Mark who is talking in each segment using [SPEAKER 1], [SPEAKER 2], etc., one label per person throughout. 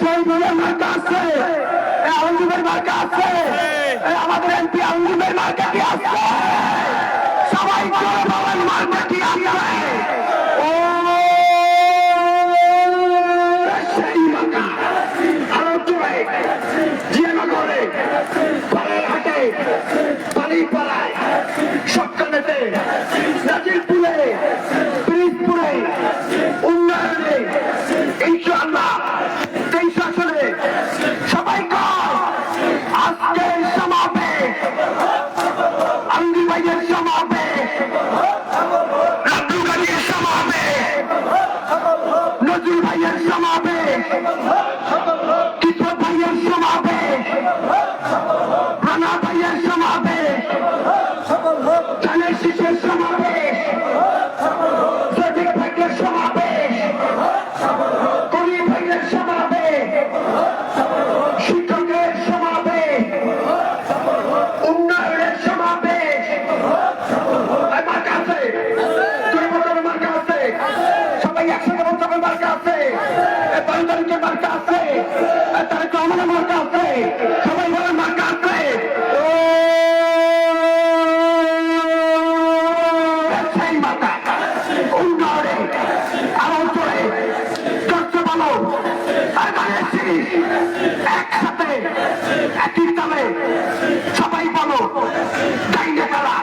[SPEAKER 1] শহীদের মার্কা আছে। এই আলমগীরের মার্কা আছে। আমাদের এমপি আলমগীরের মার্কা কি আছে? সবাই করে বলেন, মার্কা কি আছে? জিয়ানগরে আজকে সমাবেশ আঙ্গি ভাইয়ের সমাবেশ রাব্দু গাড়ির সমাবেশ নজরুল ভাইয়ের সমাবেশ বান্ধবীকে মার্কা আছে তারেক রহমানের মার্কা আছে। সবাই বলে মার্কা আছে। একসাথে, একই তালে সবাই বলো ডাইনে কারা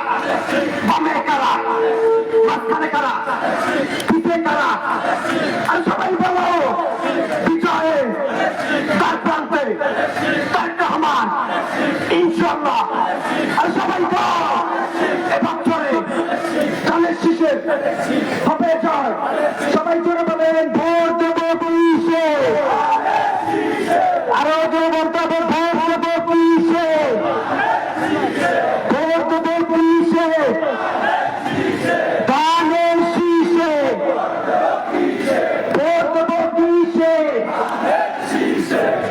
[SPEAKER 1] বামে কারা মাঝখানে কারা পিঠে কারা আর সবাই বলো বিজয়ে তার প্রান্তে তার রহমান ইনশাল্লাহ আর সবাই এবার চলে ধানের শীষে। হবে সবাই জোরে বলেন ভোট দেবো পুলিশে আরও জোরে বলতে হবে ভোট দেবো পুলিশে ভোট দেবো পুলিশে ধানের শীষে ভোট দেবো পুলিশে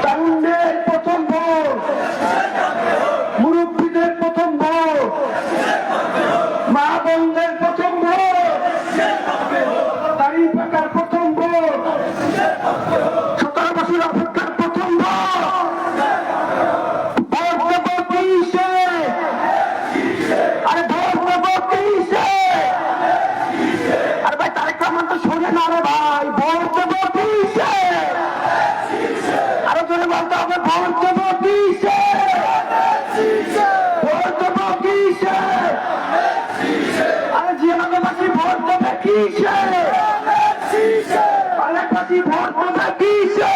[SPEAKER 1] তরুণদের প্রথম ভোট মুরব্বীদের প্রথম ভোট মা বোনদের প্রথম ভোট দাড়ি পাকার প্রথম ভোট সতেরো বছর অপেক্ষার প্রথম ভোট ভোট দেবো কিসে আরে ভোট দেবো কিসে আরে ভাই তারেক রহমান তো শোনে না রে ভাই ভোট দেবো কিসে জোরে বলতে হবে, ভোট দেবো কিসে? ভোট দেবো কিসে? আরে জিয়ানগরবাসী ভোট দেবে কিসে? পালেরবাসী ভোট দেবে কিসে?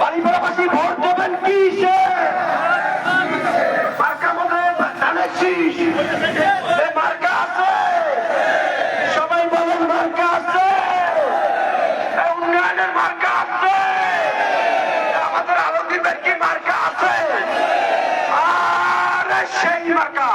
[SPEAKER 1] বাড়িপাড়াবাসী ভোট দেবেন কিসে? মার্কা মনে ধানের শীষ মার্কা